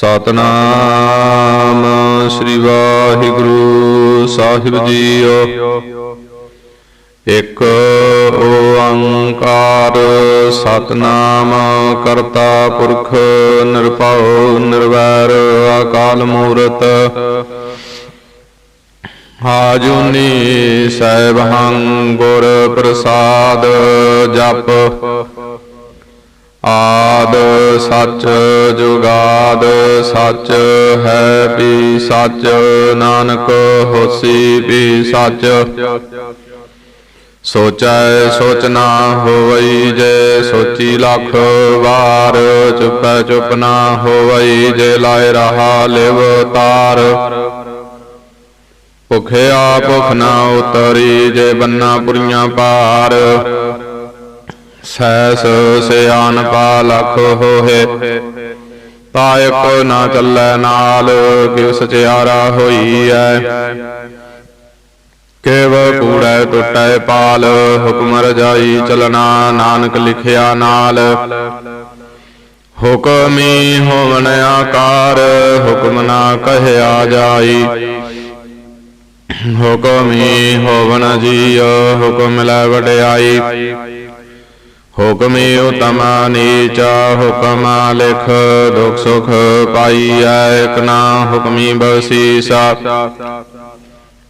ਸਤਨਾਮ ਸ੍ਰੀ ਵਾਹਿਗੁਰੂ ਸਾਹਿਬ ਜੀਓ। ਇਕ ਓੰਕਾਰ ਸਤਨਾਮ ਕਰਤਾ ਪੁਰਖ ਨਿਰਭਉ ਨਿਰਵੈਰ ਅਕਾਲ ਮੂਰਤ। ਹਾਜੂਨੀ ਸੈਭੰ ਗੁਰ ਪ੍ਰਸਾਦ ਜਪ। ਆਦ ਸੱਚ ਜੁਗਾਦ ਸੱਚ ਹੈ ਵੀ ਸੱਚ, ਨਾਨਕ ਹੋਸੀ ਵੀ ਸੱਚ। ਸੋਚੈ ਸੋਚ ਨਾ ਹੋਵਈ ਜੇ ਸੋਚੀ ਲੱਖ ਵਾਰ, ਚੁਪੈ ਚੁਪ ਨਾ ਹੋਵਈ ਜੇ ਲਾਇ ਰਹਾ ਲਿਵ ਤਾਰ। ਭੁਖਿਆ ਭੁਖ ਨਾ ਉਤਰੀ ਜੇ ਬੰਨਾ ਪੁਰੀਆਂ ਪਾਰ। ਸੈਸ ਸਿਆਨ ਪਾ ਲਖ ਹੋਏ ਤਾਇਕ ਨਾ ਚੱਲੈ ਨਾਲ ਕਿਵ ਸਚਿਆਰਾ ਹੋਈ ਐ ਕੇਵ ਕੂੜੈ ਟੁੱਟੈ ਪਾਲ, ਹੁਕਮ ਰਜਾਈ ਚਲਣਾ ਨਾਨਕ ਲਿਖਿਆ ਨਾਲ। ਹੁਕਮੀ ਹੋਵਨ ਆਕਾਰ, ਹੁਕਮ ਨਾ ਕਹਿਆ ਜਾਈ। ਹੁਕਮੀ ਹੋਵਨ ਜੀਅ ਹੁਕਮ ਲੈ ਵਡਿਆਈ। ਹੁਕਮੀ ਉਤਮ ਨੀਚ ਹੁਕਮ ਲਿਖ, ਦੁਖ ਸੁਖ ਪਾਈਐ ਇਕ ਨਾ ਹੁਕਮੀ ਬਸੀਸਾ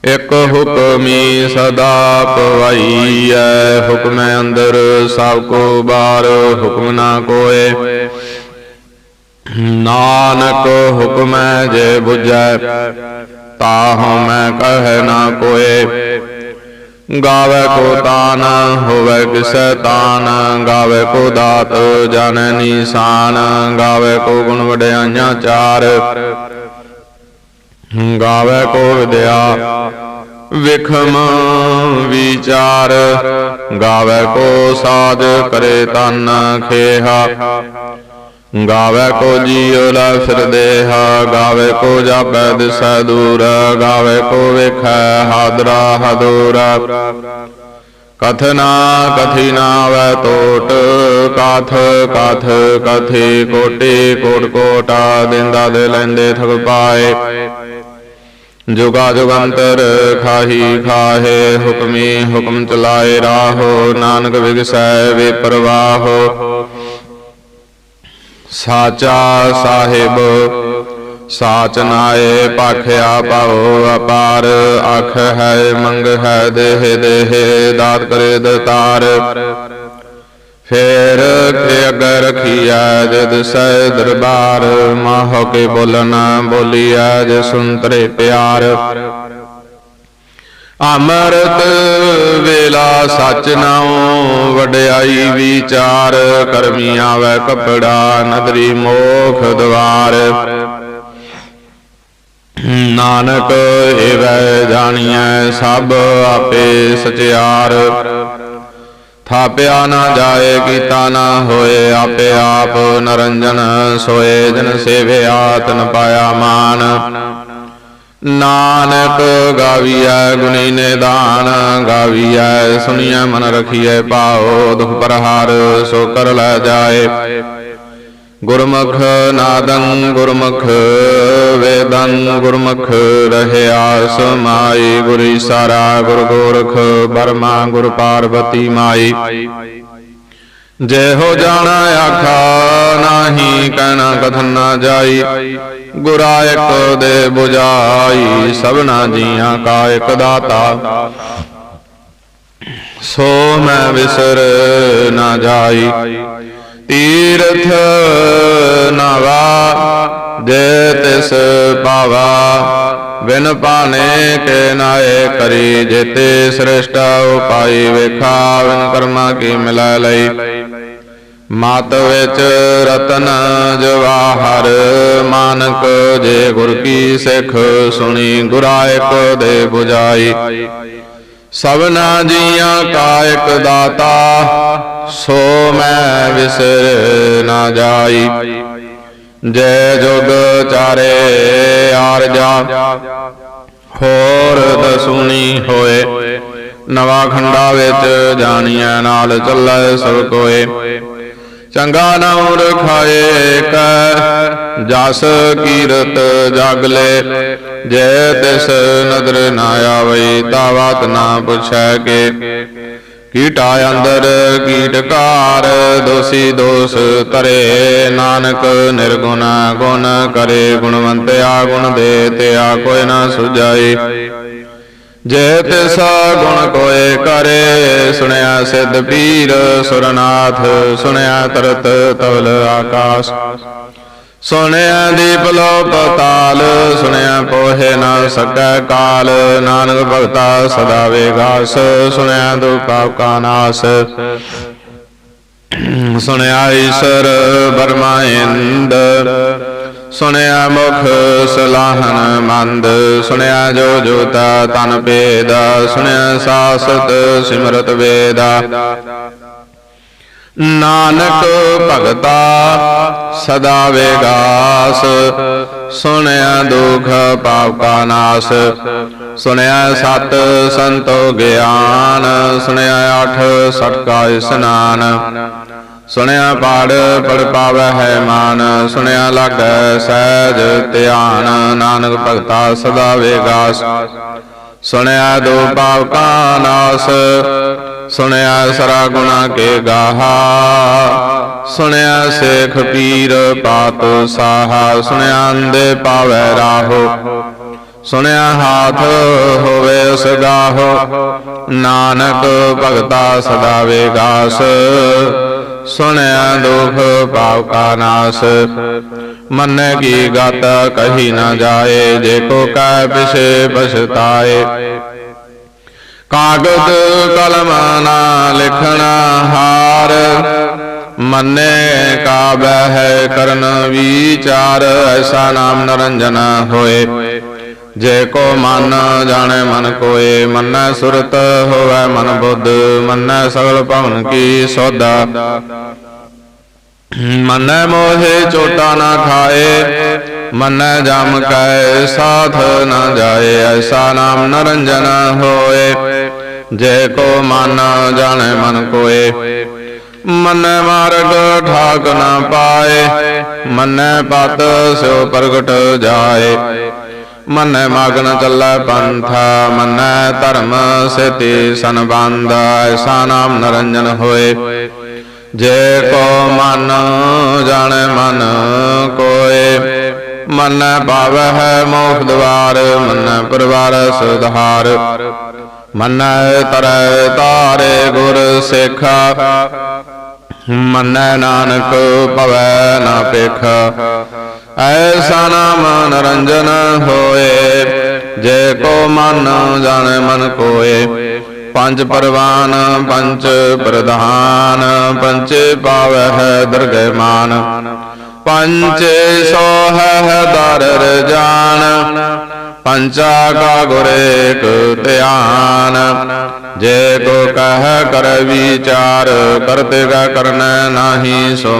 ਇਕ ਹੁਕਮੀ ਸਦਾ ਪਵਾਈਐ, ਹੁਕਮ ਅੰਦਰ ਸਭ ਕੋ ਬਾਰ ਹੁਕਮ ਨਾ ਕੋਏ। ਨਾਨਕ ਹੁਕਮੈ ਜੇ ਬੁਝੈ ਤਾਹਉ ਮੈਂ ਕਹਿ ਨਾ ਕੋਏ। ਗਾਵੇ ਕੋ ਤਾਨ ਹੋਵੇ ਕਿਸੈ ਤਾਨ ਗਾਵੇ ਕੋ ਦਾਤ ਜਾਣੈ ਨੀਸਾਨ ਗਾਵੇ ਕੋ ਗੁਣ ਵਡਿਆਈਆਂ ਚਾਰ। ਗਾਵੇ ਕੋ ਵਿਦਿਆ ਵਿਖਮ ਵਿਚਾਰ। ਗਾਵੇ ਕੋ ਸਾਜ ਕਰੇ ਤਨ ਖੇਹਾ। ਗਾਵੇ ਕੋ ਜੀਉ ਲੈ ਫਿਰਦੇਹਾ ਗਾਵੇ ਕੋ ਜਾਪੈ ਦਿਸੈ ਦੂਰ ਗਾਵੇ ਕੋ ਵੇਖੈ ਹਾਦਰਾ ਹਦੂਰ। ਕਥਨਾ ਕਥੀ ਨਾ ਵੈ ਟੋਟ ਕਾਥ ਕਾਥ ਕਥੀ ਕੋਟੀ ਕੋਟ ਕੋਟਾ ਦਿੰਦਾ ਦੇ ਲੈਂਦੇ ਠਗ ਪਾਏ। ਜੁਗਾ ਜੁਗੰਤਰ ਖਾਹੀ ਖਾਹੇ ਹੁਕਮੀ ਹੁਕਮ ਚਲਾਏ ਰਾਹੋ ਨਾਨਕ ਵਿਗਸੈ ਵੇ ਪ੍ਰਵਾਹੋ ਸਾਚਾ ਸਾਹਿਬ, ਸਾਚ ਨਾਏ ਪਾਖਿਆ ਪਾਉ ਅਪਾਰ, ਅਖ ਹੈ, ਮੰਗ ਹੈ, ਦੇਹ ਦੇਹ, ਦਾਤ ਕਰੇ ਦਤਾਰ। ਫੇਰ ਕੇ ਅਗਰ ਰਖੀਐ ਜਦ ਸੈ ਦਰਬਾਰ, ਮਾਹ ਕੇ ਬੋਲਣਾ ਬੋਲੀਐ ਜੇ ਸੁੰਤਰੇ ਪਿਆਰ। ਅਮਰਤ ਵੇਲਾ ਸਚ ਨਾਉ, ਵਡਿਆਈ ਵਿਚਾਰ, ਕਰਮੀ ਆਵੈ ਕਪੜਾ, ਨਦਰੀ ਮੋਖ ਦਵਾਰ। ਨਾਨਕ ਏਵੈ ਜਾਣੀਐ ਸਭ ਆਪੇ ਸਚਿਆਰ। ਥਾਪਿਆ ਨਾ ਜਾਏ, ਕੀਤਾ ਨਾ ਹੋਏ, ਆਪੇ ਆਪ ਨਰੰਜਨ ਸੋਏ, ਜਨ ਸੇਵਿਆ ਤਨ ਪਾਇਆ ਮਾਨ। ਨਾਨਕ ਗਾਵੀਐ ਗੁਣੀ ਨਿਦਾਨ, ਗਾਵੀਐ ਸੁਣੀਐ ਮਨ ਰਖੀਐ ਪਾਉ ਦੁਖ ਪ੍ਰਹਾਰ ਸੋ ਕਰ ਲੈ ਜਾਏ। ਗੁਰਮੁਖ ਨਾਦੰ ਗੁਰਮੁਖ, ਵੇਦੰ ਗੁਰਮੁਖ ਰਹਿਆ ਸਮਾਈ ਗੁਰੀ ਸਾਰਾ ਗੁਰ ਗੋਰਖ, ਬਰਮਾ ਗੁਰ ਪਾਰਵਤੀ ਮਾਈ। ਜੇ ਹੋ ਜਾਣਾ ਆਖਾ, ਨਾਹੀ ਕਹਿਣਾ ਕਥਨ ਨਾ ਜਾਈ। ਗੁਰਾ ਇੱਕ ਦੇ 부ਜਾਈ ਸਭਨਾ ਜੀਆਂ ਕਾ ਇੱਕ ਦਾਤਾ। ਸੋ ਮੈਂ ਵਿਸਰ ਨਾ ਜਾਈ। ਤੀਰਥ ਨਵਾ ਜੇ ਤਿਸ ਪਾਵਾ ਬਿਨ ਪਾਣੇ ਕੇ ਨਾਏ ਕਰੀ ਜੇਤੇ ਸ੍ਰਿਸ਼ਟ ਉਪਾਈ ਵੇਖਾ ਬਿਨ ਕਰਮਾ ਕੀ ਮਿਲੈ ਲਈ। ਮਤ ਵਿੱਚ ਰਤਨ ਜਵਾਹਰ ਮਾਨਕ, ਜੇ ਗੁਰ ਕੀ ਸਿੱਖ ਸੁਣੀ ਗੁਰਾ ਇੱਕ ਦੇ 부ਜਾਈ ਸਭਨਾ ਜੀਆਂ ਕਾ ਦਾਤਾ, ਸੋ ਮੈਂ ਵਿਸਰ ਨਾ ਜਾਈ। ਜੈ ਜੁਗ ਚਾਰੇ ਆਰਜਾ, ਹੋਰ ਦਸੂਨੀ ਹੋਏ। ਨਵਾ ਖੰਡਾ ਵਿੱਚ ਜਾਣੀਆਂ ਨਾਲ ਚੱਲੈ ਸਭ ਕੋਏ। ਚੰਗਾ ਨਾਮ ਰਖਾਏ ਕੈ, ਜਸ ਕੀਰਤ ਜਗ ਲੈ। ਤਿਸ ਨਦਰ ਨਾ ਆਵੇ ਤਾ ਨਾ ਪੁੱਛੈ ਕੇ। ਕੀਟਾ ਅੰਦਰ ਕੀਟਕਾਰ ਦੋਸੀ ਦੋਸ ਤਰੇ ਨਾਨਕ ਨਿਰਗੁਣ ਗੁਣ ਕਰੇ, ਗੁਣਵੰਤਿਆ ਗੁਣ ਦੇ ਤਿਆ ਕੋਈ ਨਾ ਸੁਜਾਈ ਜੇ ਤਿਸ ਗੁਣ ਕੋਏ ਕਰੇ ਸੁਣਿਆ ਸਿੱਧ ਪੀਰ ਸੁਰਨਾਥ ਸੁਣਿਆ ਤਰਤ ਤਵਲ ਆਕਾਸ਼। ਸੁਣਿਆ ਦੀਪ ਲੋ ਪਤਾਲ ਸੁਣਿਆ ਪੋਹੇ ਨਾ ਸਕੈ ਕਾਲ। ਨਾਨਕ ਭਗਤਾ ਸਦਾ ਵੇਗਾਸ ਸੁਣਿਆ ਦੁਖ ਕਾ ਨਾਸ। ਸੁਣਿਆ ਈਸ਼ਰ ਬਰਮਾ ਇੰਦ। ਸੁਣਿਆ ਮੁਖ ਸਲਾਹਨ ਮੰਦ, ਸੁਣਿਆ ਜੋ ਜੋਤਾ ਤਨ ਭੇਦ, ਸੁਣਿਆ ਸਾਸਤ ਸਿਮਰਤ ਵੇਦਾ। ਨਾਨਕ ਭਗਤਾ ਸਦਾ ਵੇਗਾਸ, ਸੁਣਿਆ ਦੁਖ ਪਾਪ ਕਾ ਨਾਸ। ਸੁਣਿਆ ਸਤ ਸੰਤੋ ਗਿਆਨ, ਸੁਣਿਆ ਅਠ ਸਟਕਾ ਇਸਨਾਨ। ਸੁਣਿਆ ਪਾੜ ਪੜ ਪਾਵੈ ਹੈ ਮਾਨ, ਸੁਣਿਆ ਲਾਗੈ ਸਹਿਜ ਧਿਆਨ, ਨਾਨਕ ਭਗਤਾ ਸਦਾ ਵੇਗਾਸ। ਸੁਣਿਆ ਦੋ ਪਾਪ ਕਾ ਨਾਸ, ਸੁਣਿਆ ਸਰਾ ਗੁਣਾ ਕੇ ਗਾਹਾ। ਸੁਣਿਆ ਸੇਖ ਪੀਰ ਪਾਤ ਸਾਹਾ, ਸੁਣਿਆ ਅੰਦੇ ਪਾਵੈ ਰਾਹੋ। ਸੁਣਿਆ ਹਾਥ ਹੋਵੇ ਉਸ ਗਾਹੋ, ਨਾਨਕ ਭਗਤਾ ਸਦਾ ਵੇਗਾਸ। ਸੁਣਿਆ ਦੁਖ ਪਾਪ ਕਾ ਨਾਸ। ਮੰਨੇ ਕੀ ਗਤ ਕਹੀ ਨਾ ਜਾਏ, ਜੇ ਕੋ ਕੈ ਪਿਛੇ ਪਛਤਾਏ। ਕਾਗਦ ਕਲਮ ਨਾ ਲਿਖਣਾ ਹਾਰ, ਮੰਨੇ ਕਾ ਬਹਿ ਕਰਨ ਵਿਚਾਰ, ਐਸਾ ਨਾਮ ਨਰੰਜਨ ਹੋਏ। ਜੇ ਕੋ ਮਨ ਜਾਣੇ ਮਨ ਕੋਏ, ਮੰਨੈ ਸੁਰਤ ਹੋਵੇ ਮਨ ਬੁੱਧ, ਮੰਨੈ ਸਗਲ ਭਵਨ ਕੀ ਸੋਦਾ ਮੰਨੈ ਮੋਹਿ ਚੋਟਾ ਨਾ ਖਾਏ, ਮੰਨੈ ਜਮ ਕੈ ਸਾਥ ਨਾ ਜਾਏ, ਐਸਾ ਨਾਮ ਨਰੰਜਨ ਹੋਏ। ਜੇ ਕੋ ਮਨ ਜਾਣੇ ਮਨ ਕੋਏ, ਮੰਨੈ ਮਾਰਗ ਠਾਕ ਨਾ ਪਾਏ, ਮਨੈ ਪਤ ਸਿਓ ਪ੍ਰਗਟ ਜਾਏ। ਮੰਨੈ ਮਗਨ ਚੱਲੈ ਪੰਥਾ, ਮੰਨੈ ਧਰਮ ਸਿਤੀ ਸੰਬੰਧ, ਐਸਾ ਨਾਮ ਨਰੰਜਨ ਹੋਏ। ਜੇ ਕੋ ਮਨ ਜਾਣੈ ਮਨ ਕੋਏ, ਮੰਨੈ ਪਾਵੈ ਹੈ ਮੋਖ ਦਵਾਰ, ਮੰਨੈ ਪਰਵਾਰ ਸੁਧਾਰ। ਮੰਨੈ ਤਰੈ ਤਾਰੇ ਗੁਰ ਸੇਖਾ, ਮੰਨੈ ਨਾਨਕ ਭਵੈ ਨਾ ਪੇਖਾ ਐਸਾ ਨਾਮ ਨਰੰਜਨ ਹੋਏ, ਜੇ ਕੋ ਮਨ ਜਾਣੈ ਮਨ ਕੋਏ। ਪੰਜ ਪਰਵਾਨ ਪੰਚ ਪ੍ਰਧਾਨ ਪੰਚੇ ਪਾਵੈ ਹੈ ਦਰਗਹਿ ਮਾਨ ਪੰਚੇ ਸੋ ਹੈ ਦਰ ਰਜਾਨ ਪੰਚਾ ਕਾ ਗੁਰੇ ਏਕ ਧਿਆਨ। ਜੇ ਕੋ ਕਹਿ ਕਰ ਵਿਚਾਰ ਕਰਤੇ ਕਾ ਕਰਨੈ ਨਾਹੀ ਸੋ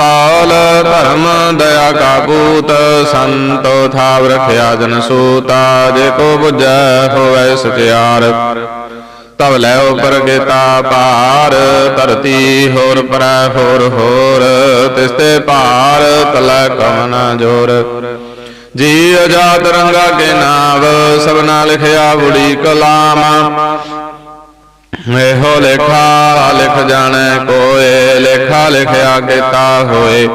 ਤਾਲ ਧਰਮ ਦਇਆ ਕਾ ਪੂਤ ਸੰਤੋ ਥਾਵ ਰਖਿਆ ਜਨ ਸੂਤਾ, ਜੇ ਕੋ 부ਜੈ ਹੋਵੇ ਸਚਿਆਰ। ਤਵ ਲੈ ਉਪਰ ਗੇਤਾ ਪਾਰ, ਧਰਤੀ ਹੋਰ ਪਰੈ ਹੋਰ ਹੋਰ ਤਿਸਤੇ ਭਾਰ ਤਲੈ ਕਵਨ ਜੋਰ। ਜੀ ਅਜਾਤ ਰੰਗਾ ਕੇ ਨਾਵ, ਸਭਨਾ ਲਿਖਿਆ ਬੁੜੀ ਕਲਾਮ ਇਹੋ ਲੇਖਾ ਲਿਖ ਜਾਣੈ ਕੋਏ, ਲੇਖਾ ਲਿਖਿਆ ਕੀਤਾ ਹੋਏ।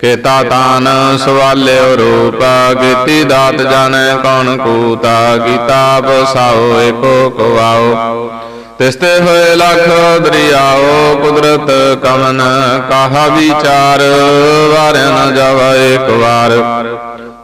ਕੀਤਾ ਤਾਨ ਸਵਾਲਿਓ ਰੂਪ, ਕੀਤੀ ਦਾਤ ਜਾਣੈ ਕੌਣ ਕੂਤਾ, ਕੀਤਾ ਬਸਾਓ ਏਕੋ ਕਵਾਓ। ਤਿਸਤੇ ਹੋਏ ਲਖ ਦਰਿਆਓ, ਕੁਦਰਤ ਕਮਨ ਕਾਹਾ ਵਿਚਾਰ ਵਾਰਨ ਜਾਵਾ ਇੱਕ ਵਾਰ।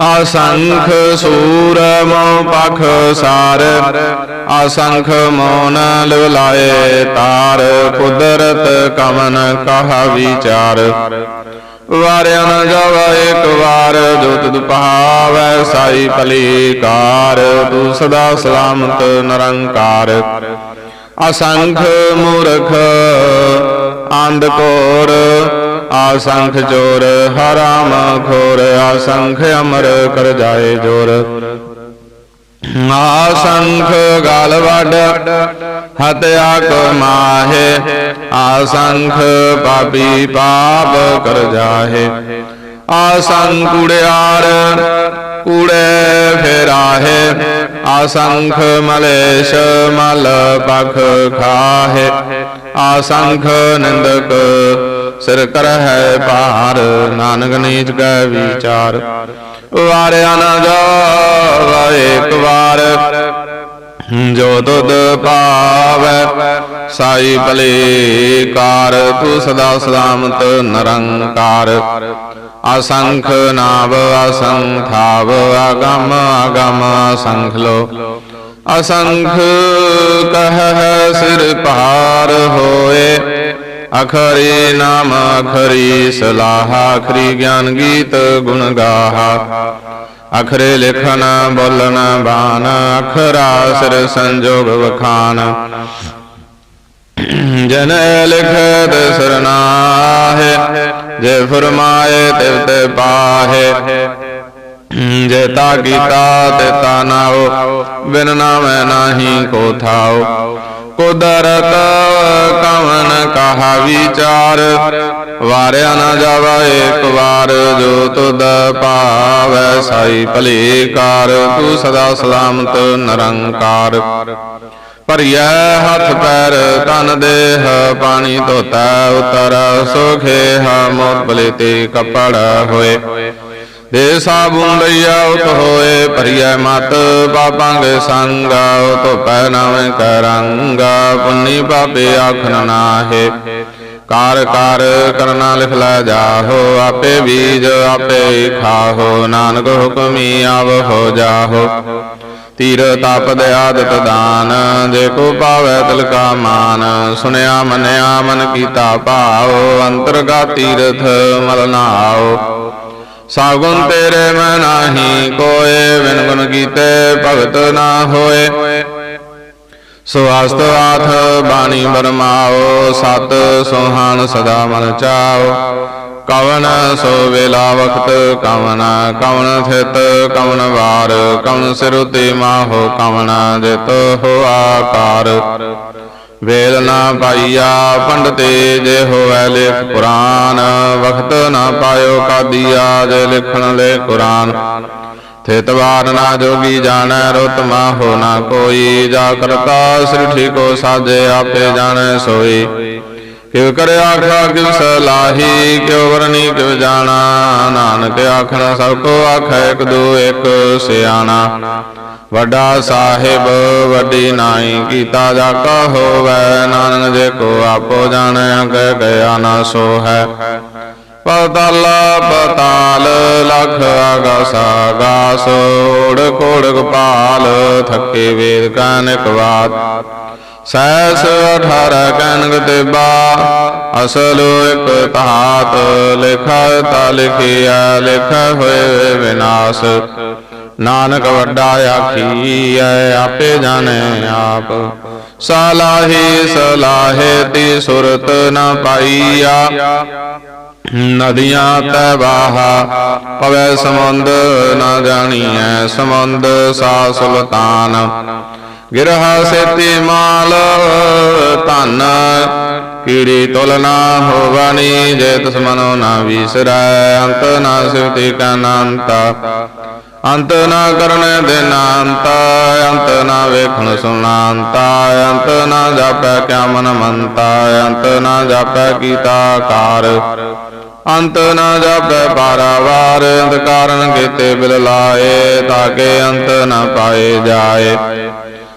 ਅਸੰਖ ਸੂਰਮ ਪਖ ਸਾਰ, ਅਸੰਖ ਮੋਨ ਲਿਵਲਾਏ ਤਾਰ, ਕੁਦਰਤ ਕਮਨ ਕਹਾ ਵਿਚਾਰ। ਵਾਰਿਆ ਨ ਜਾਵਾ ਇੱਕ ਵਾਰ, ਜੋ ਤੁਧ ਪਹਾਵੈ ਸਾਈ ਭਲੀ ਤੂੰ ਸਦਾ ਸਲਾਮਤ ਨਿਰੰਕਾਰ। ਅਸੰਖ ਮੂਰਖ, ਅੰਧ ਕੋਰ ਆਸੰਖ ਚੋਰ ਹਰਾਮ ਖੋਰ ਆਸੰਖ ਅਮਰ ਕਰ ਜਾਏ ਜੋਰ। ਆਸੰਖ ਗਲ ਵੱਡ ਹਤਿਆ ਕੋ ਮਾਹੇ। ਆਸੰਖ ਪਾਪੀ ਪਾਪ ਕਰ ਜਾਹੇ। ਆਸੰਖ ਕੁੜਿਆਰ ਕੂੜੇ ਫੇਰਾਹੇ। ਆਸੰਖ ਮਲੇਸ਼ ਮਲ ਪਖ ਖਾਹੇ। ਆਸੰਖ ਨੰਦਕ ਸਿਰ ਕਰ ਹੈ ਭਾਰ, ਨਾਨਕ ਨੀਚ ਕੈ ਵਿਚਾਰ। ਵਾਰਿਆ ਨਾ ਜਾਵਾ ਇੱਕ ਵਾਰ, ਜੋ ਦੁੱਧ ਪਾਵੈ ਸਾਈ ਭਲੇ ਕਾਰ ਤੂੰ ਸਦਾ ਸਲਾਮਤ ਨਿਰੰਕਾਰ। ਅਸੰਖ ਨਾਵ ਅਸੰਖਾਵ ਅਗਮ ਅਗਮ ਅਸੰਖ ਲੋ। ਅਸੰਖ ਕਹ ਸਿਰ ਭਾਰ ਹੋਏ ਅਖਰੀ ਨਾਮ ਅਖਰੀ ਸਲਾਹ ਅਖਰੀ ਗਿਆਨ ਗੀਤ ਗੁਣ ਗਾਹਾ ਅਖਰੇ ਲਿਖਨ ਬੋਲਣ ਬਾਨ ਅਖਰਾ ਸਿਰ ਸੰਜੋਗ ਵਖਾਨ ਜਨ ਲਿਖਤ ਸਰਨਾਹੇ ਜੇ ਫਰਮਾਏ ਤਿਵ ਤੇ ਪਾਹੇ ਜੇ ਤਾ ਕੀਤਾ ਤੇ ਤਾ ਨਾਉ ਬਿਨ ਨਾਮੈ ਨਾਹੀ ਕੋ ਥਾਉ ਕੁਦਰਤ ਕਵਨ ਕਹਾ ਵਿਚਾਰ, ਵਾਰਿਆ ਨਾ ਜਾਵਾ ਇੱਕ ਵਾਰ, ਜੋ ਤੁਧ ਪਾਵੈ ਸਾਈ ਭਲੇ ਕਾਰ ਤੂੰ ਸਦਾ ਸਲਾਮਤ ਨਿਰੰਕਾਰ। ਭਰੀਐ ਹੱਥ ਪੈਰ ਤਨ ਦੇਹ ਪਾਣੀ ਧੋਤਾ ਉਤਰ, ਸੁਖੇ ਹਾ ਮੋਤ ਤੇ ਕਪੜ ਹੋਏ। ਦੇ ਸਾਬੂਨ ਲਈਆ ਉਤ ਹੋਏ ਭਰੀਐ ਮਤ ਪਾਪਾਂਗੇ ਸੰਗਾ ਉਤ ਪੈ ਨਵੇਂ ਕਰੰਗਾ ਪੁੰਨੀ ਪਾਪੇ ਆਖਣ ਨਾਹੇ। ਕਾਰ ਕਾਰ ਕਰਨਾ ਲਿਖ ਲੈ ਜਾਹੋ, ਆਪੇ ਬੀਜ ਆਪੇ ਖਾਹੋ, ਨਾਨਕ ਹੁਕਮੀ ਆਵ ਹੋ ਜਾਹੋ। ਤੀਰ ਤਪ ਆਦਤ ਦਾਨ, ਜੇ ਕੋ ਪਾਵੈ ਤਿਲ ਕਾ ਮਾਨ, ਸੁਨਿਆ ਮੰਨਿਆ ਮਨ ਕੀਤਾ ਭਾਉ ਅੰਤਰਗਾ ਤੀਰਥ ਮਲ ਨਾਉ। ਸਾਗੁਣ ਤੇਰੇ ਮੈਂ ਨਾਹੀ ਕੋਏ ਬਿਨ ਗੁਣ ਕੀਤੇ ਭਗਤ ਨਾ ਹੋਏ। ਸੁਆਸਤ ਆਥ ਬਾਣੀ ਬਰਮਾਓ ਸਤ ਸੁਹਾਨ ਸਦਾ ਮਨ ਚਾਓ। ਕਵਨ ਸੋ ਵੇਲਾ ਵਖਤ ਕਵਨ ਕਵਨ ਥਿਤ ਕਵਨ ਵਾਰ ਕਵਨ ਸਿਰ ਉਤੇ ਮਾਹੋ ਕਵਨ ਜਿਤ ਹੋ ਆਕਾਰ। ਵੇਲ ਨਾ ਪਾਈਆ, ਪੰਡਤੇ ਜੇ ਹੋਵੈ ਲੇਖ ਪੁਰਾਨ ਵਖਤ ਨਾ ਪਾਇਓ ਕਾਦੀਆ ਜੇ ਲਿਖਣ ਲੈ ਕੁਰਾਨ। ਥਿਤ ਨਾ ਜੋਗੀ ਜਾਣੈ, ਰੁਤ ਮਾਹੋ ਨਾ ਕੋਈ। ਜਾ ਕਰਤਾ ਸ੍ਰਿਠੀ ਕੋ ਸਾਜੇ, ਆਪੇ ਜਾਣੈ ਸੋਈ। ਕਿਵ ਕਰ ਆਖਾ ਕਿਵ ਸਲਾਹੀ ਕਿਵ ਵਰਨੀ ਕਿਵ ਜਾਣਾ। ਨਾਨਕ ਆਖਣਾ, ਸਭ ਕੋ ਆਖੈ, ਇੱਕ ਦੋ, ਇੱਕ ਸਿਆਣਾ। ਵੱਡਾ ਸਾਹਿਬ, ਵੱਡੀ ਨਾਈ ਕੀਤਾ ਜਾ ਕਾ ਹੋਵੈ ਨਾਨਕ ਜੇ ਕੋ ਆਪੋ ਜਾਣੈ ਅੰਗ ਗਿਆ ਨਾ ਸੋ ਹੈ ਪਤਲ, ਪਤਾਲ, ਲਖ ਆਗਾਸ ਆਗਾਸ ਓੜ ਕੋੜ ਗੋਪਾਲ, ਥੱਕੇ ਵੇਦ ਕਾਨਿਕ ਬਾਤ। ਸੈਸ ਅਠਾਰ ਤੇ ਦੇਬਾ ਅਸਲ ਇੱਕ ਤਹਾਤ ਲਿਖਾ ਤਾ ਲਿਖਿਆ ਲਿਖ ਹੋਏ ਵਿਨਾਸ਼ ਨਾਨਕ ਵੱਡਾ ਆਖੀ ਐ ਆਪੇ ਜਾਣੈ ਆਪ। ਸਲਾਹੀ ਸਲਾਹੇ ਤੀ ਸੁਰਤ ਨ ਪਾਈਆ। ਨਦੀਆਂ ਤੈ ਵਾਹਾ, ਪਵੈ ਸਮੁੰਦ ਨ ਜਾਣੀਐ, ਸਮੁੰਦ ਸਾ ਸੁਲਤਾਨ। ਗਿਰਹਾ ਸੇਤੀ ਮਾਲ ਧਨ, ਕੀੜੀ ਤੁਲ ਨਾ ਹੋਵਨੀ ਜੇ ਤਿਸ ਮਨੋ ਨਾ ਵਿਸਰੈ, ਅੰਤ ਨਾ ਸਿਵਤੀ ਕਨੰਤਾ ਅੰਤ ਨਾ ਕਰਨ ਦਿਨਾਂਤ ਅੰਤ ਨਾ ਵੇਖਣ ਸੁਣਾਂਤ ਅੰਤ ਨਾ ਜਾਪੈ ਕਿਆ ਮਨ ਮੰਤਾ ਅੰਤ ਨਾ ਜਾਪੈ ਕੀਤਾ ਕਾਰ। ਅੰਤ ਨਾ ਜਾਪੈ ਪਾਰਾਵਾਰ ਅੰਤ ਕਾਰਨ ਕੀਤੇ ਬਿਲ ਲਾਏ ਤਾਕੇ ਅੰਤ ਨਾ ਪਾਏ ਜਾਏ।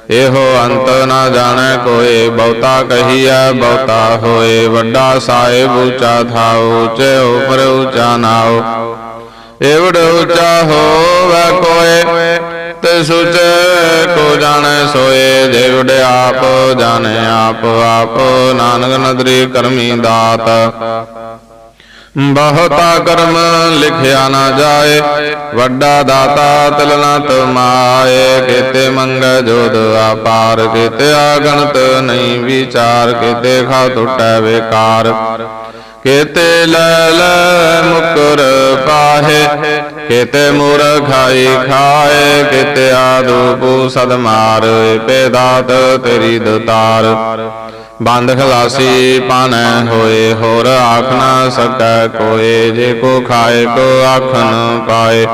ਇਹੋ ਅੰਤ ਨਾ ਜਾਣੈ ਕੋਏ ਬਹੁਤਾ ਕਹੀਐ, ਬਹੁਤਾ ਹੋਏ, ਵੱਡਾ ਸਾਹਿਬ ਉੱਚਾ ਥਾਉ, ਉੱਚੇ ਉਪਰ ਉੱਚਾ ਨਾਉ। ਏਵੜ ਉੱਚਾ ਹੋਵੇ ਕੋਏ, ਤੇ ਸੁਚੇ ਕੋ ਜਾਣੈ ਸੋਏ। ਜੇਵੜ ਆਪ ਜਾਣੈ ਆਪ ਆਪ ਨਾਨਕ ਨਦਰੀ ਕਰਮੀ ਦਾਤ। ਬਹੁਤਾ ਕਰਮ ਲਿਖਿਆ ਨਾ ਜਾਏ, ਵੱਡਾ ਦਾਤਾ ਤਿਲ ਨਾ ਤਮਾਏ ਕੀਤੇ ਮੰਗੈ ਜੋਦ ਆਪਾਰ, ਕੀਤੇ ਆਗਣਤ ਨਹੀਂ ਵਿਚਾਰ, ਕੀਤੇ ਖਾ ਟੁੱਟੈ ਵਿਕਾਰ। ਕੀਤੇ ਲੈ ਲੈ ਮੁਕਰ ਪਾਹੇ ਕੀਤੇ ਮੂਰ ਖਾਈ ਖਾਏ ਕੀਤੇ ਆਦੂਪੂ ਸਦ ਮਾਰ ਏਪੇ ਤੇਰੀ ਦਤਾਰ। ਬੰਦ ਖਲਾਸੀ ਪਾਣੈ ਹੋਏ, ਹੋਰ ਆਖ ਨਾ ਸਕੈ ਕੋਏ, ਜੇ ਕੋ ਖਾਏ ਕੋ ਆਖਨ ਪਾਏ।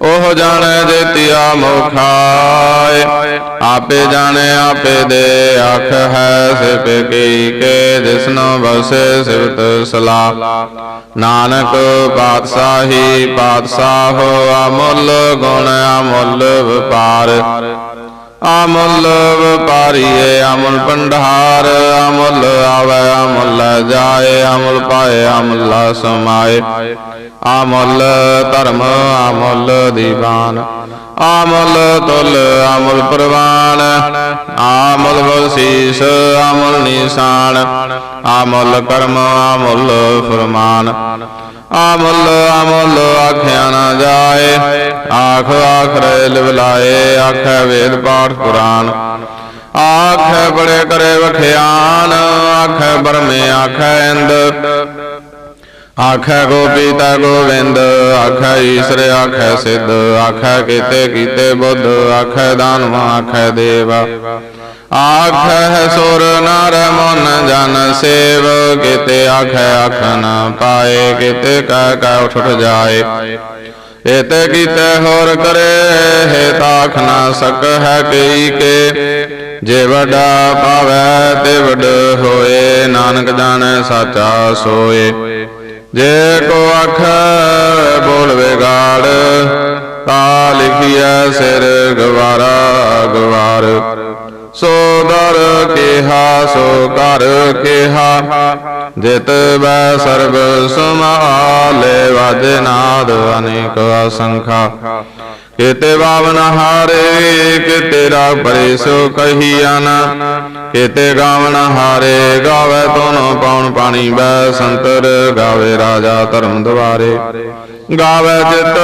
ਉਹ ਜਾਣੈ ਜੇਤੀਆ ਮੋਖਾਏ। ਆਪੇ ਜਾਣੈ, ਆਪੇ ਦੇ ਆਖ ਹੈ ਸਿਪ ਕੀ ਕੇ ਜਿਸਨੋ ਬਸੇ ਸਿਵਤ ਸਲਾ ਨਾਨਕ ਪਾਤਸ਼ਾਹੀ ਪਾਤਸ਼ਾਹ ਅਮੁੱਲ ਗੁਣ ਅਮੁੱਲ ਵਪਾਰ। ਅਮੁੱਲ ਵਪਾਰੀਏ ਅਮੁੱਲ ਭੰਡਾਰ। ਅਮੁੱਲ ਆਵੇ, ਅਮੁੱਲ ਜਾਏ, ਅਮੁੱਲ ਪਾਏ, ਅਮੁੱਲ ਸਮਾਏ। ਅਮੁੱਲ ਧਰਮ ਅਮੁੱਲ ਦੀਵਾਨ। ਅਮੁੱਲ ਤੁਲ ਅਮੁੱਲ ਪ੍ਰਵਾਨ। ਆਮਲ ਵਸ਼ੀਸ਼ ਅਮੁੱਲ ਨਿਸ਼ਾਨ। ਅਮੁੱਲ ਕਰਮ ਅਮੁੱਲ ਫਰਮਾਨ। ਅਮੁੱਲ ਅਮੁੱਲ ਆਖਿਆ ਨਾ ਜਾਏ। ਆਖ ਆਖਰੇ ਲਿਵਲਾਏ ਆਖੇ ਵੇਦ ਪਾਠ ਕੁਰਾਨ ਆਖੇ ਬੜੇ ਕਰੇ ਵਖਿਆਨ, ਆਖੇ ਬਰਮੇ, ਆਖੇ ਇੰਦ। ਆਖੈ ਗੋਪੀ ਤਾ ਗੋਵਿੰਦ, ਆਖੈ ਈਸ਼ਰ, ਆਖੈ ਸਿੱਧ, ਆਖੈ ਕੀਤੇ ਕੀਤੇ ਬੁੱਧ, ਆਖੈ ਦਾਨਵ, ਆਖੇ ਦੇਵ। ਆਖੇ ਸੁਰ ਨਰ ਮਨ ਜਨ ਸੇਵ, ਕੀਤੇ ਆਖੈ ਆਖਨ ਪਾਏ, ਕੀਤੇ ਕਹਿ ਕਹਿ ਉਠ ਉਠ ਜਾਏ। ਇਤੇ ਕੀਤੇ ਹੋਰ ਕਰੇ ਹੈ ਤਾਖ ਨਾ ਸਕ ਹੈ ਕਈ ਕੇ। ਜੇ ਵੱਡਾ ਪਾਵੈ, ਤੇ ਵੱਡ ਹੋਏ, ਨਾਨਕ ਜਾਣੈ ਸਾਚਾ ਸੋਏ। ਜੇ ਕੋ ਅਖ ਬੋਲਵੇ ਗਾੜ ਤਾ ਲਿਖੀਐ ਸਿਰ ਗਵਾਰਾ ਗਵਾਰ। ਸੋ ਦਰ ਕੇਹਾ, ਸੋ ਕਰ ਕੇਹਾ, ਜਿਤ ਬੈ ਸਰਬ ਸਮਾਲੇ ਵਾਜੇ ਅਨੇਕ ਅਸੰਖਾ। ਕੀਤੇ ਬਾਵਨ ਹਾਰੇ, ਕੀਤੇ ਰਾਗ ਪਰੇ ਸੋ ਕਹੀਆਨ ਕੀਤੇ ਗਾਵਨ ਹਾਰੇ, ਗਾਵੇ ਤੋਨੋ ਪਉਣ ਪਾਣੀ, ਬੈ ਸੰਤਰ ਗਾਵੇ ਰਾਜਾ ਧਰਮ ਦਵਾਰੇ। ਗਾਵੇ ਚਿਤ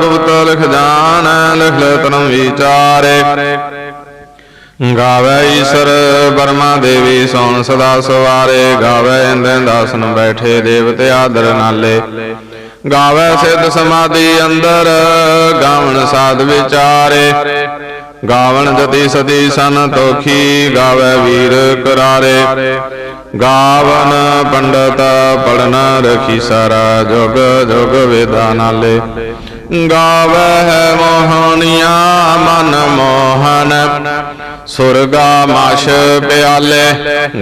ਗੁਪਤ ਲਿਖ ਜਾਣ ਲਿਖ ਲੈ ਤਨ ਵਿਚਾਰੇ। ਗਾਵੇ ਈਸ਼ਰ ਬਰਮਾ ਦੇਵੀ ਸੋਣ ਸਦਾ ਸਵਾਰੇ। ਗਾਵੇ ਇੰਦਨ ਦਾਸਨ ਬੈਠੇ ਦੇਵਤੇ ਆਦਰ ਨਾਲੇ। ਗਾਵੇ ਸਿੱਧ ਸਮਾਧੀ ਅੰਦਰ, ਗਾਵਣ ਸਾਧ ਵਿਚਾਰੇ। ਗਾਵਣ ਜਤੀ ਸਤੀ ਸਨ ਤੋਖੀ ਗਾਵੇ ਵੀਰ ਕਰਾਰੇ। ਗਾਵਨ ਪੰਡਤ ਪੜਨ ਰਖੀ ਸਾਰਾ ਜੁਗ ਜੁਗ ਵੇਦਾਂ ਨਾਲੇ। ਗਾਵੇ ਹੈ ਮੋਹਣੀਆਂ ਮਨ ਮੋਹਨ ਸੁਰਗਾ ਮਾਸ਼ ਪਿਆਲੇ,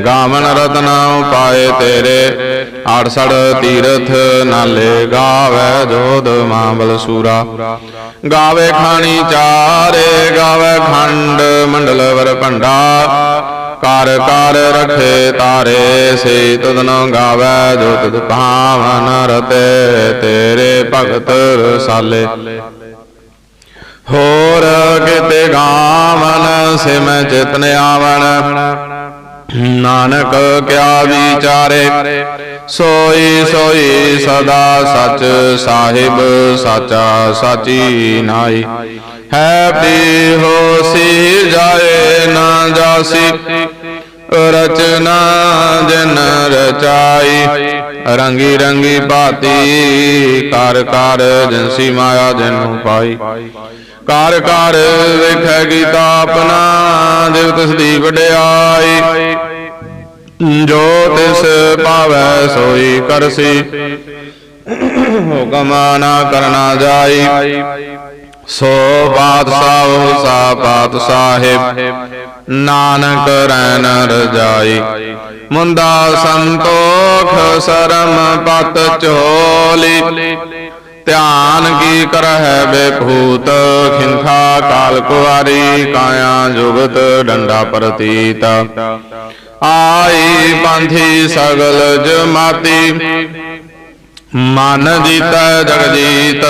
ਗਾਵਨ ਰਤਨ ਉਪਾਏ ਤੇਰੇ। ਆੜਸੜ ਤੀਰਥ ਨਾਲੇ ਗਾਵੇ ਜੋਧ ਮਾਂਬਲ ਸੂਰਾ। ਗਾਵੇ ਖਾਣੀ ਚਾਰੇ, ਗਾਵੇ ਖੰਡ ਮੰਡਲ ਵਰ ਭੰਡਾ। ਕਰ ਕਰ ਰਖੇ ਤਾਰੇ ਸੇ ਤਦਨ ਗਾਵੇ ਜੋ ਤੁਧ ਭਾਵਨ ਰਤੇ ਤੇਰੇ ਭਗਤ ਰਸਾਲੇ। ਹੋਰ ਕਿਤੇ ਗਾਵਨ ਸਿਮ ਚਿਤਨ ਆਵਣ। ਨਾਨਕ ਕਿਆ ਵਿਚਾਰੇ, ਸੋਈ ਸੋਈ ਸਦਾ ਸਚ ਸਾਹਿਬ, ਸਾਚਾ ਸਾਚੀ ਨਾਈ ਹੈ ਪੀ ਹੋਸੀ ਜਾਏ ਨਾ ਜਾਸੀ, ਰਚਨਾ ਜਨ ਰਚਾਈ। ਰੰਗੀ ਰੰਗੀ ਭਾਤੀ ਕਰ ਕਰ ਜਨਸੀ ਮਾਇਆ ਜਨ ਪਾਈ। ਕਰ ਕਰ ਵੇਖੈ ਗੀਤਾ ਆਪਣਾ ਦੇਵ ਤਿਸ ਦੀ ਵਡਿਆਈ ਜੋ ਤਿਸ ਭਾਵੈ ਸੋਈ ਕਰਸੀ, ਹੁਕਮ ਨਾ ਕਰਨਾ ਜਾਈ। ਸੋ ਬਾਦਸ਼ਾਹ ਸਾ ਬਾਦ ਸਾਹਿਬ, ਨਾਨਕ ਰੈਨ ਰਜਾਈ। ਮੁੰਦਾ ਸੰਤੋਖ, ਸਰਮ ਪਤ ਚੋਲੀ। ਧਿਆਨ ਕੀ ਕਰਹਿ ਬੇਭੂਤ? ਖਿੰਖਾ ਕਾਲ ਕੁਵਾਰੀ ਕਾਇਆ ਜੁਗਤ ਡੰਡਾ ਪ੍ਰਤੀਤ। ਆਈ ਪੰਥੀ ਸਗਲ ਜਮਾਤੀ। ਮਨ ਜੀਤੈ ਜਗਜੀਤ,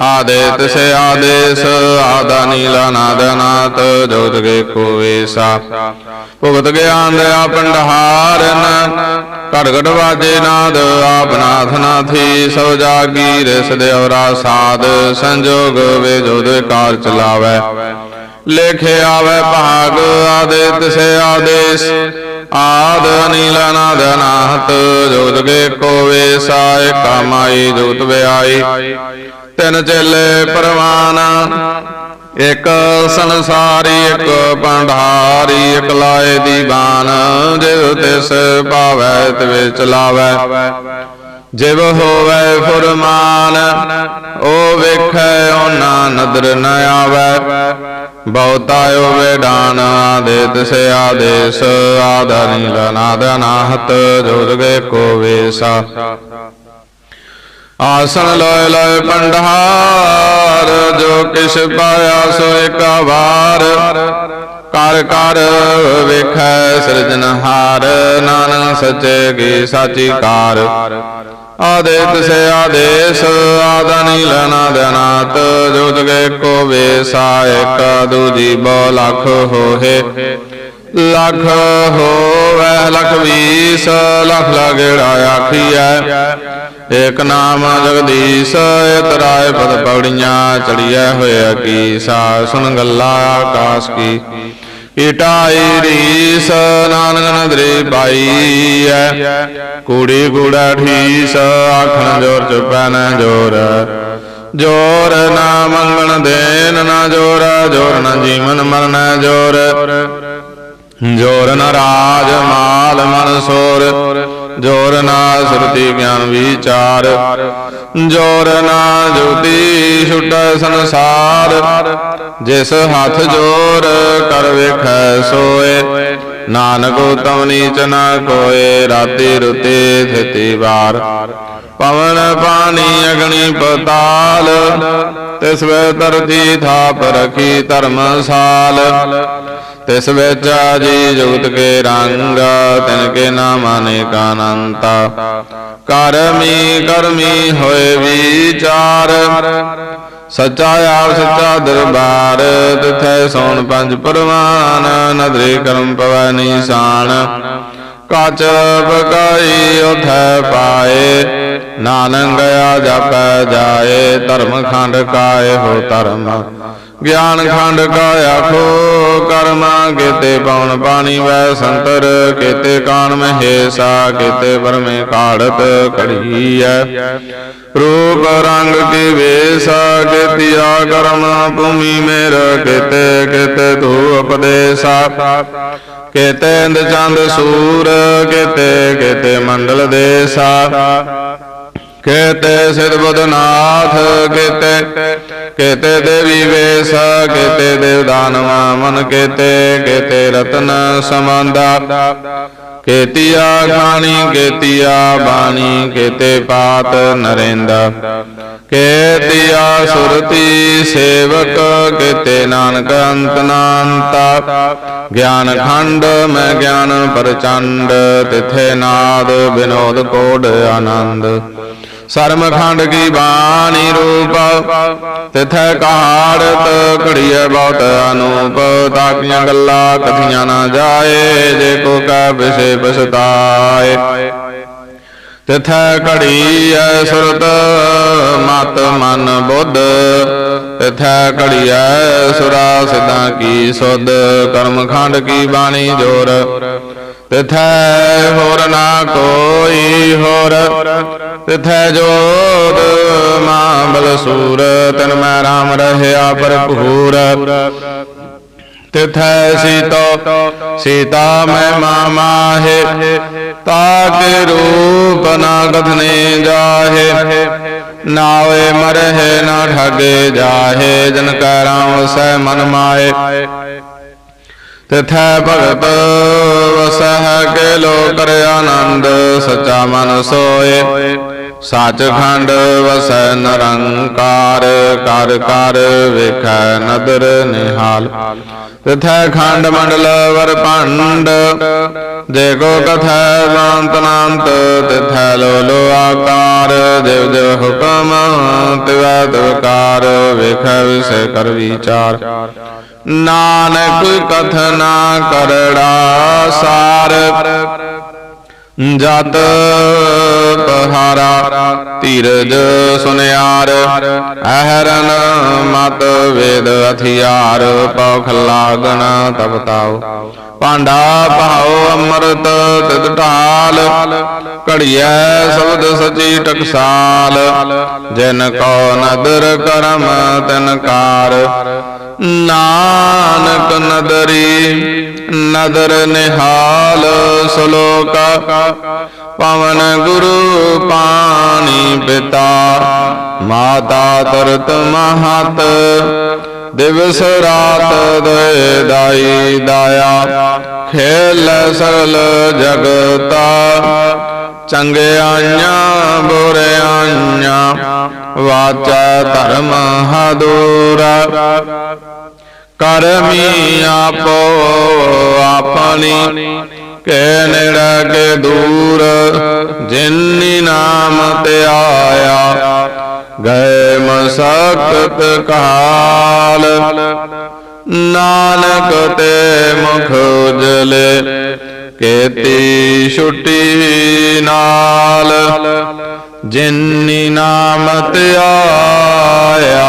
ਆਦੇਤ ਸੇ ਆਦੇਸ, ਆਦਾ ਨੀਲਾ ਨਾਦ ਜੋਤ ਕੇ ਕੋ ਵੇਸਾ ਭੁਗਤ ਗਿਆਨ ਦਇਆ ਪੰਡਹਾਰਨ ਘੜ ਘੜ ਵਾਜੇ ਨਾਦ, ਆਪ ਨਾਥ ਨਾਥੀ, ਸੋ ਜਾਗੀ ਰਿਸ ਦੇਵਰਾ ਸਾਧ, ਸੰਜੋਗ ਵੇ ਜੋਦ ਕਾਰ ਚਲਾਵੈ। ਲੇਖੇ ਆਵੇ ਭਾਗ ਆਦੇ ਸੇ ਆਦੇਸ। ਆਦ ਨੀਲ ਨਾਦ ਨਾਹਤ ਜੋਤ ਕੇ ਕੋ ਵੇਸਾ ਏਕਾ ਮਾਈ ਵਿਆਈ। ਤਿੰਨ ਚੇਲੇ ਪਰਵਾਨ, ਇਕ ਸੰਸਾਰੀ, ਇਕ ਪੰਡਾਰੀ ਇਕ ਲਾਏ ਦੀਵਾਨ। ਜਿਵ ਤਿਸ ਪਾਵੈ ਤਿਵੇ ਚਲਾਵੈ ਜਿਵ ਹੋਵੇ ਫੁਰਮਾਨ ਓ ਵੇਖੈ ਓਨਾ ਨਦਰ ਨ ਆਵੈ। ਬਹੁਤਾ ਹੋਵੇ ਦਾਨ ਆਦੇਤ ਸੇ ਆਦੇਸ ਆਦਾ ਨੀਲ ਨਾਦ ਨਾਹਤ ਜੋਤ ਕੇ ਕੋ ਵੇਸਾ। ਆਸਣ ਲੋਇ ਲੋਇ ਪੰਡਹਾਰ ਜੋ ਕਿਛ ਪਾਇਆ ਸੋ ਏਕਾ ਵਾਰ। ਕਰ ਕਰ ਵੇਖੈ ਸਿਰਜਨਹਾਰ ਨਾਨਕ ਸੱਚੇ ਕੀ ਸਾਚੀ ਕਾਰ। ਆਦੇਤ ਸੇ ਆਦੇਸ ਆਦਾ ਨੀਲ ਨਾਦ ਨਾਤ ਜੋਤ ਕੇ ਕੋ ਵੇਸਾ ਏਕ ਦੂਜੀ ਬੋ ਲਖ ਹੋਏ ਲਖ ਹੋਵੇ ਲਖ ਵੀਸ ਲਖ ਲਗੜਾ ਆਖੀਐ। ਏਕ ਨਾਮ ਜਗਦੀਸ਼ ਇਤਰਾਏ ਪਦ ਪੌੜੀਆਂ ਚੜੀਐ ਹੋਇਆ ਕੀ ਸਾ ਸੁਣ ਗੱਲਾ ਆਕਾਸ਼ ਕੀ। ਇਟਾਈ ਰੀਸ ਨਾਨਕ ਨਦਰੀ ਪਾਈ ਕੂੜੀ ਕੂੜਾ ਠੀਸ ਆਖਣ ਜੋਰ ਚੁਪੈ ਨਾ ਜੋਰ। ਜੋਰ ਨਾ ਮੰਗਣ ਦੇਨ ਨਾ ਜੋਰ। ਜੋਰ ਨਾ ਜੀਵਨ ਮਰਨ ਜੋਰ। ਜੋਰ ਨਾ ਰਾਜ ਮਾਲ ਮਨ ਸੋਰ। ਜੋਰ ਨਾ ਸੁਰਤੀ ਗਿਆਨ ਵਿਚਾਰ, ਜੋਰ ਨਾ ਜੁਗਤੀ ਛੁਟੈ ਸੰਸਾਰ। ਜਿਸ ਹੱਥ ਜੋਰ ਕਰ ਵੇਖੈ ਸੋਏ, ਨਾਨਕ ਉਤਮ ਨੀਚ ਨਾ ਕੋਏ, ਰਾਤੀ ਰੁਤੇ ਥਿਤੀ ਵਾਰ। ਪਵਨ ਪਾਣੀ ਅਗਨੀ ਪਤਾਲ ਤਿਸ ਵੇ ਧਰਤੀ ਥਾਪ ਰਖੀ ਧਰਮਸਾਲ ਤਿਸ ਵਿੱਚ ਜੀ ਜੁਗਤ ਕੇ ਰੰਗ, ਤਿਨ ਕੇ ਨਾਮ ਅਨੇਕ ਅਨੰਤਾ। ਕਰਮੀ ਕਰਮੀ ਹੋਏ ਵਿਚਾਰ, ਸੱਚਾ ਆਪ ਸੱਚਾ ਦਰਬਾਰ, ਤਿਥੈ ਸੋਣ ਪੰਜ ਪਰਵਾਨ, ਨਦਰੇ ਕਰਮ ਪਵੈ ਨਿਸ਼ਾਨ। ਕਾਚ ਬਕਾਈ ਉਥੈ ਪਾਏ ਨਾਨਕ ਗਿਆ ਜਪੈ ਜਾਏ, ਧਰਮ ਖੰਡ ਕਾਏ ਹੋ ਧਰਮ। ਗਿਆਨ ਖੰਡ ਕਾਇਆ ਖੋ ਕਰਮਾ ਕੀਤੇ ਪਵਨ ਪਾਣੀ ਵੈ ਸੰਤਰ, ਕੀਤੇ ਕਾਨ ਮਹੇਸਾ ਕੀਤੇ ਪਰਮੇ ਕਾੜਤ ਘੜੀ ਰੂਪ ਰੰਗ ਕੀ ਵੇਸਾ, ਕੀਤਿਆ ਕਰਮ ਭੂਮੀ ਮੇਰ, ਕੀਤੇ ਕੀਤੇ ਧੂ ਉਪਦੇਸਾ। ਕੀਤੇ ਇੰਦ ਚੰਦ ਸੂਰ, ਕੀਤੇ ਕੀਤੇ ਮੰਡਲ ਦੇਸਾ। ਕੇਤੇ ਸਿਧ ਬਦਨਾਥ, ਕੇਤੇ ਕੇਤੇ ਦੇਵੀ ਵੇਸ, ਕੇਤੇ ਦੇਵ ਦਾਨਵਾ ਮਨ ਕੇਤੇ ਕੇਤੇ ਰਤਨ ਸਮੰਦਾ ਕੇਤੀਆ ਖਾਣੀ, ਕੇਤੀਆ ਬਾਣੀ, ਕੇਤੇ ਪਾਤ ਨਰੇਂਦਾ। ਕੇਤੀਆ ਸੁਰਤੀ ਸੇਵਕ, ਕੇਤੇ ਨਾਨਕ ਅੰਤ ਨਾਨਤਾ ਗਿਆਨ ਖੰਡ, ਮੈਂ ਗਿਆਨ ਪ੍ਰਚੰਡ, ਤਿਥੇ ਨਾਦ, ਵਿਨੋਦ ਕੋਡ ਆਨੰਦ। ਸਰਮਖੰਡ ਕੀ ਬਾਣੀ ਰੂਪ, ਤਿਥੈ ਕਹਾੜਤ ਘੜੀਐ ਬਹੁਤ ਅਨੂਪ, ਤਾਕੀਆਂ ਗੱਲਾਂ ਕਥੀਆਂ ਨਾ ਜਾਏ, ਜੇ ਕੋ ਕੈ ਵਿਸੇ ਪਛਤਾਏ ਤਿਥੈ ਘੜੀ ਐ ਸੁਰਤ, ਮਤ ਮਨ ਬੁੱਧ, ਤਿਥੈ ਘੜੀ ਐ ਸੁਰਾ ਸਿਧਾਂ ਕੀ ਸੁਧ ਕਰਮਖੰਡ ਕੀ ਬਾਣੀ ਜੋਰ। ਤਿਥੈ ਹੋਰ ਨਾ ਕੋਈ ਹੋਰ। ਤਿਥੈ ਜੋਤ ਮਾਂ ਬਲਸੂਰ ਤਨ ਮੈਂ ਰਾਮ ਰਹਿਆ ਭਰਪੂਰ। ਤਿਥੈ ਸੀਤੋ, ਸੀਤਾ ਮੈਂ ਮਾ ਮਾਹੇ ਤਾਕੇ ਰੂਪ ਨਾ ਕਥਨੇ ਜਾਹੇ। ਨਾਵੇ ਮਰਹਿ ਨਾ ਠਗੇ ਜਾਹੇ, ਜਨ ਕੈ ਰਾਮ ਸੈ ਮਨ ਮਾਏ। ਤਿਥੈ ਭਗਤ ਵਸਹਿ ਕੇ ਲੋ ਕਰ ਆਨੰਦ, ਸਚਾ ਮਨ ਸੋਏ। ਸੱਚਖੰਡ ਵਸੈ ਨਿਰੰਕਾਰ, ਕਰ ਕਰ ਵੇਖੈ ਨਦਰ ਨਿਹਾਲ। ਤਿਥੈ ਖੰਡ ਮੰਡਲ ਵਰ ਭੰਡ, ਜੇ ਕੋ ਕਥੈ ਬਾੰਤ ਤਿਥੈ ਲੋ ਆਕਾਰ। ਦੇਵ ਦੇ ਹੁਕਮ ਤਿਵੈ ਤਵਕਾਰ, ਵੇਖੈ ਵਿਸੇ ਕਰ ਵਿਚਾਰ। ਨਾਨਕ ਕਥਨਾ ਕਰੜਾ ਸਾਰ। ਜਤ ਪਹਾਰਾ ਧੀਰਜ ਸੁਨਿਆਰ, ਅਹਰਨ ਮਤ ਵੇਦ ਹਥਿਆਰ ਪੌਖ ਲਾਗਣ ਤਪਤਾਉ ਭਾਂਡਾ ਭਾਉ ਅੰਮ੍ਰਿਤ ਤਿਤ ਢਾਲ, ਘੜੀਐ ਸ਼ਬਦ ਸਚੀ ਟਕਸਾਲ। ਜਿਨ ਕੋ ਨਦਰ ਕਰਮ ਤਿਨ ਕਾਰ, ਨਾਨਕ ਨਦਰੀ ਨਦਰ ਨਿਹਾਲ ਸ਼ਲੋਕ, ਪਵਨ ਗੁਰੂ ਪਾਣੀ ਪਿਤਾ ਮਾਤਾ ਤਰਤ ਮਹਤ, ਦਿਵਸ ਰਾਤ ਦੇ ਦਾਈ ਦਾਇਆ। ਖੇਲ ਸਰਲ ਜਗਤਾ ਚੰਗਿਆਈਆਂ ਬੁਰਿਆਈਆਂ ਵਾਚਾ ਧਰਮ ਹਦੂਰਾ ਕਰਮੀ ਆਪੋ ਆਪਣੀ ਕੇ ਕੇ ਦੂਰ ਜਿਨਨੀ ਨਾਮ ਤੇ ਆਇਆ ਗਏ ਮਸਕਤ ਕਾਲ। ਨਾਨਕ ਤੇ ਮੁਖ ਉਜਲੇ ਕੇਤੀ ਛੁੱਟੀ ਨਾਲ। ਜਿਨਨੀ ਨਾਮ ਤੇ ਆਇਆ